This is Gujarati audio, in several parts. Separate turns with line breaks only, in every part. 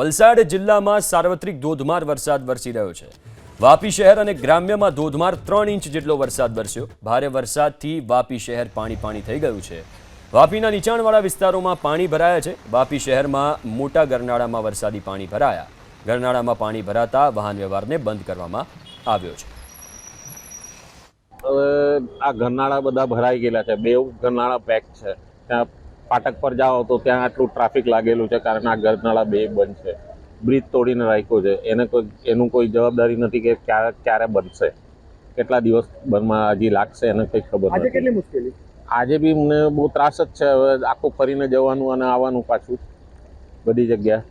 વલસાડ જિલ્લામાં સાર્વત્રિક ધોધમાર વરસાદ વરસી રહ્યો છે. વાપી શહેર અને ગ્રામ્યમાં ધોધમાર ત્રણ ઇંચ જેટલો વરસાદ વરસ્યો. ભારે વરસાદથી વાપી શહેર પાણી પાણી થઈ ગયું છે. વાપીના નીચાણવાળા વિસ્તારોમાં પાણી ભરાયા છે. વાપી શહેરમાં મોટા ગરનાળામાં વરસાદી પાણી ભરાયા. ગરનાળામાં પાણી ભરાતા વાહન વ્યવહારને બંધ કરવામાં આવ્યો છે.
હવે આ ગરનાળા બધા ભરાઈ ગયેલા છે. બે ગરનાળા પેક છે. ત્યાં ફાટક પર જાઓ તો ત્યાં આટલું ટ્રાફિક લાગેલું છે કારણ આ ગરનાળા બે બંધ છે. બ્રિજ તોડીને રાખ્યો છે. એને કોઈ એનું કોઈ જવાબદારી નથી કે ક્યારે ક્યારે બનશે. કેટલા દિવસ બંધમાં હજી લાગશે એને કંઈ ખબર નથી.
કેટલી મુશ્કેલી?
આજે બી મને બહુ ત્રાસ જ છે. હવે આખું ફરીને જવાનું અને આવવાનું પાછું. બધી જગ્યા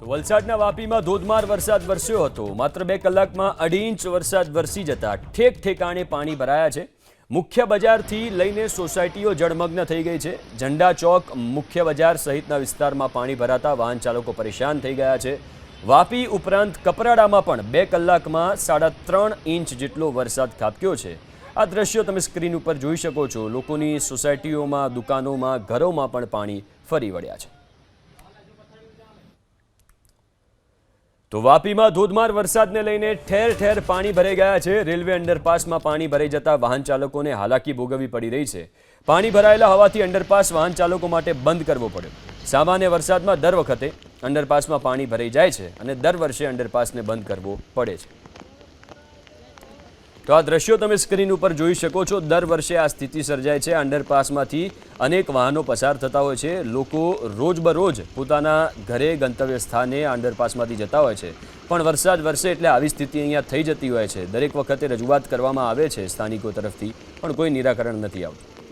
તો વલસાડના વાપીમાં ધોધમાર વરસાદ વરસ્યો હતો. માત્ર બે કલાકમાં અઢી ઇંચ વરસાદ વરસી જતા ઠેક ઠેકાણે પાણી ભરાયા છે. મુખ્ય બજારથી લઈને સોસાયટીઓ જળમગ્ન થઈ ગઈ છે. ઝંડા ચોક, મુખ્ય બજાર સહિતના વિસ્તારમાં પાણી ભરાતા વાહન ચાલકો પરેશાન થઈ ગયા છે. વાપી ઉપરાંત કપરાડામાં પણ બે કલાકમાં સાડા ત્રણ ઇંચ જેટલો વરસાદ ખાબક્યો છે. આ દ્રશ્યો તમે સ્ક્રીન ઉપર જોઈ શકો છો. લોકોની સોસાયટીઓમાં, દુકાનોમાં, ઘરોમાં પણ પાણી ફરી વળ્યા છે. તો વાપીમાં ધોધમાર વરસાદને લઈને ઠેર ઠેર પાણી ભરાઈ ગયા છે. રેલવે અંડરપાસમાં પાણી ભરાઈ જતા વાહન ચાલકોને હાલાકી ભોગવવી પડી રહી છે. પાણી ભરાયેલા હોવાથી અંડરપાસ વાહન ચાલકો માટે બંધ કરવો પડ્યો. સામાન્ય વરસાદમાં દર વખતે અંડરપાસમાં પાણી ભરાઈ જાય છે અને દર વર્ષે અંડરપાસને બંધ કરવો પડે છે. તો આ દ્રશ્યો તમે સ્ક્રીન ઉપર જોઈ શકો છો. દર વર્ષે આ સ્થિતિ સર્જાય છે. અંડરપાસમાંથી અનેક વાહનો પસાર થતા હોય છે. લોકો રોજબરોજ પોતાના ઘરે ગંતવ્ય સ્થાને અંડરપાસમાંથી જતા હોય છે. પણ વરસાદ વરસે એટલે આવી સ્થિતિ અહીંયા થઈ જતી હોય છે. દરેક વખતે રજૂઆત કરવામાં આવે છે સ્થાનિકો તરફથી, પણ કોઈ નિરાકરણ નથી આવતું.